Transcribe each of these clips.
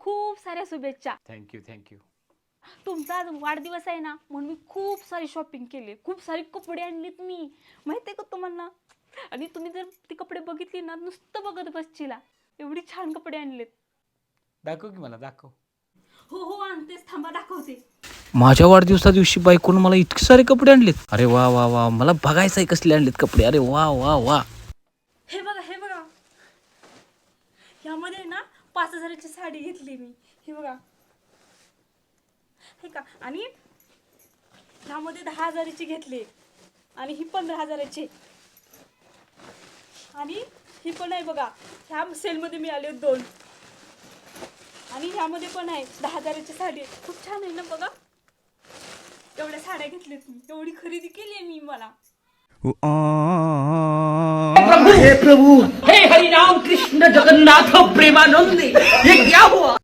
खूप साऱ्या शुभेच्छा. थँक्यू थँक्यू तुमचा आज वाढदिवस आहे ना म्हणून मी खूप सारी शॉपिंग केली. खूप सारे कपडे आणलेत मी. माहिती आहे का तुम्हाला? आणि तुम्ही जर ती कपडे बघितली ना नुसतं बघत बसचिला एवढी छान कपडे आणलेत. दाखव की मला दाखव. हो हो आणतेच. थांबा दाखवते. माझ्या वाढदिवसा दिवशी बायकोनं मला इतके सारे कपडे आणलेत. अरे वा वा वा मला बघायचं आहे कसले आणलेत कपडे. अरे वा वा वा. हे बघा हे बघा. यामध्ये ना पाच हजाराची साडी घेतली मी हे बघा हे का आणि ह्यामध्ये दहा हजाराची घेतली आणि ही पंधरा हजाराची आणि ही पण आहे बघा ह्या सेलमध्ये मिळाले दोन आणि ह्यामध्ये पण आहे दहा हजाराची साडी खूप छान आहे ना बघा एवढ्या साड्या घेतल्यात मी एवढी खरेदी केली आहे मी मला हे हरिनाम कृष्ण जगन्नाथ प्रेमानंद. ये क्या हुआ?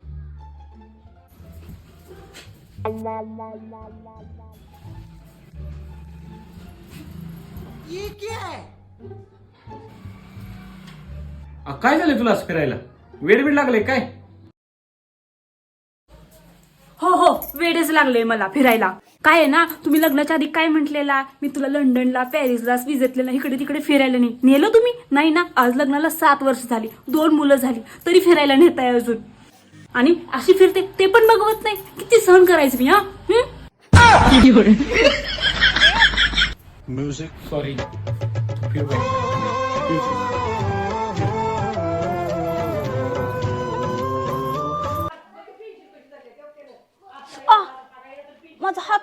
आ, काय झालं तुला फिरायला? वेळ वेळ लागले काय? हो हो वेळच लागले मला फिरायला. काय आहे ना तुम्ही लग्नाच्या आधी काय म्हटलेला? मी तुला लंडनला पॅरिसला स्विझरलँडला इकडे तिकडे फिरायला नाही नेलं तुम्ही? नाही ना आज लग्नाला सात वर्ष झाली दोन मुलं झाली तरी फिरायला नेताय अजून. आणि अशी फिरते ते पण बघवत नाही. किती सहन करायचं मी हा? हं? सॉरी माझा हात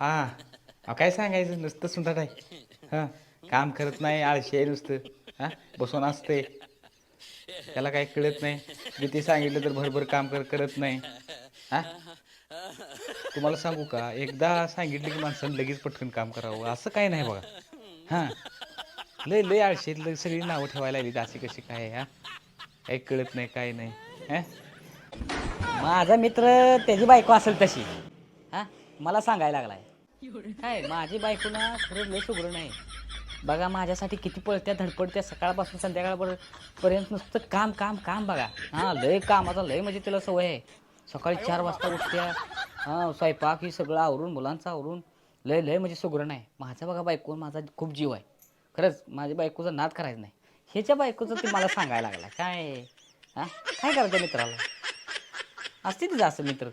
हा अहो, काय सांगायचं? नुसतं सुंदर आहे. हा काम करत नाही आळशी आहे नुसतं. हा बसून असते. त्याला काय कळत नाही. किती सांगितलं तर भरभर काम कर करत नाही. हा? तुम्हाला सांगू का? एकदा सांगितलं की माणसानं लगेच पटकन काम करावं. असं काही नाही बघा. हां. लय लय आळशी लय सगळी नावं ठेवायला लागली अशी कशी काय हा? काही कळत नाही काय नाही हा? माझा मित्र त्याची बायको असेल तशी हा? मला सांगायला लागलाय. काय माझी बायको ना खरं लय सुगरण आहे बघा माझ्यासाठी किती पळत्या धडपडत्या सकाळपासून संध्याकाळपर्यंत पर्यंत नुसतं काम काम काम बघा. हा लय कामाचा लय म्हणजे तिला सवय आहे. सकाळी चार वाजता उठत्या हा स्वयंपाक ही सगळं आवरून मुलांचं आवरून लय लय म्हणजे सुगरण आहे. माझा बघा बायको माझा खूप जीव आहे. खरंच माझ्या बायकोचा नाद करायचा नाही. ह्याच्या बायकोचं ते मला सांगायला लागला. काय? हां? काय करायचं मित्राला? असते तिचं असं मित्र?